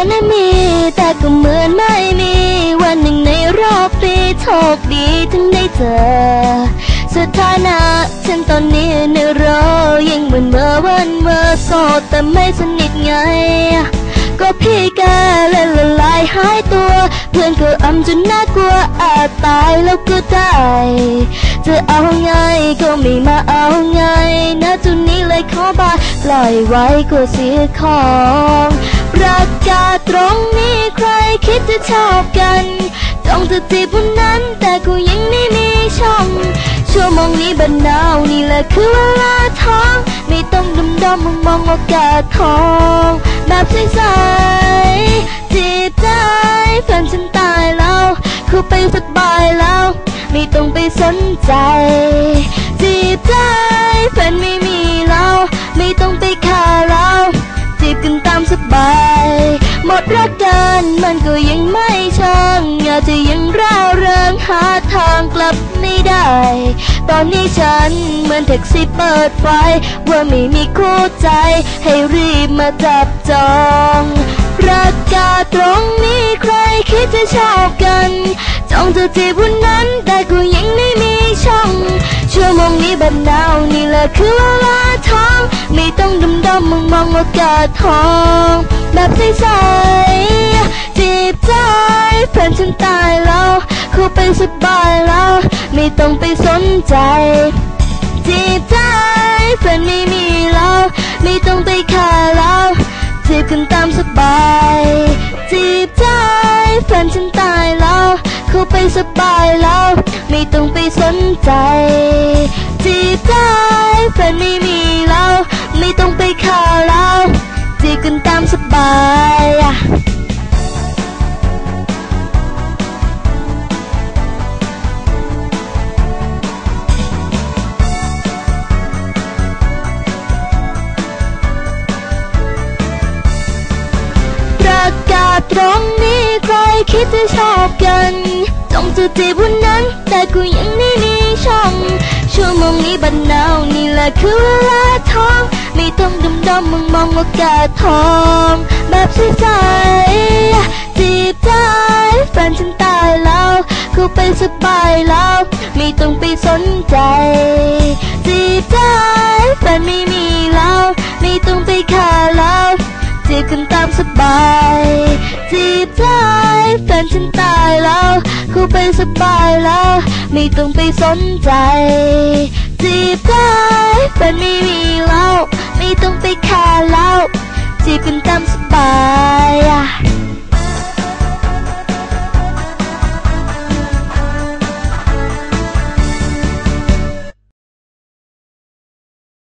นนั้นมี แต่ก็เหมือนไม่มี วันหนึ่งในรอบปีโชคดีถึงได้เจอ สถานะฉันตอนนี้ในรอยังเหมือนเมื่อวันเมื่อโสดแต่ไม่สนิทไง ก็พี่แกเลยละลายหายตัว เพื่อนก็อำจนน่ากลัวอาจตายแล้วก็ได้ จะเอาไงก็ไม่มาเอาไงนะจุดนี้เลยขอบายปล่อยไว้กลัวเสียของ ชอบกันต้องจะจีบคนนั้นแต่กูยังไม่มีช่องชั่วโมงนี้บันนาวนี่แหละคือเวลาท้องไม่ต้องดมดมมองมองโอกาสทองแบบใสๆจีบได้แฟนฉันตายแล้วคือไปสบายแล้วไม่ต้องไปสนใจจีบได้แฟนไม่มี ตอนนี้ฉันเหมือนแท็กซี่เปิดไฟ ว่าไม่มีคู่ใจ ให้รีบมาจับจองประกาศตรงนี้ใครคิดจะชอบกันจ้องจะจีบคนนั้นแต่ก็ยังไม่มีช่องชั่วโมงนี้แบบหนาวนี่แหละคือเวลาท้องไม่ต้องดมดมมองมองโอกาสทอง แบบใสๆจีบใจแฟนฉันตายแล้วเขาไปสบาย ต้องไปสนใจ จีบใจแฟนไม่มีแล้วไม่ต้องไปฆ่าแล้วจีบกันตามสบาย จีบใจแฟนฉันตายแล้วเขาไปสบายแล้วไม่ต้องไปสนใจ จีบใจแฟนไม่มีแล้วไม่ต้องไปฆ่าแล้วจีบกันตามสบาย ตรงนี้ใครคิดจะชอบกันต้องจะจีบวันนั้น แต่กูยังไม่มีช่องชั่วโมงนี้บันนาวนี่แหละคือเวลาทอง ไม่ต้องดมดมมองมองโอกาทอง แบบใสๆจีบได้แฟนฉันตายแล้วเขาไปสบายแล้ว ไม่ต้องไปสนใจ แล้วเขาไปสบายแล้ว ไม่ต้องไปสนใจจีบได้แฟนไม่มีแล้ว ไม่ต้องไปแคร์แล้วจีบกันตามสบายอะ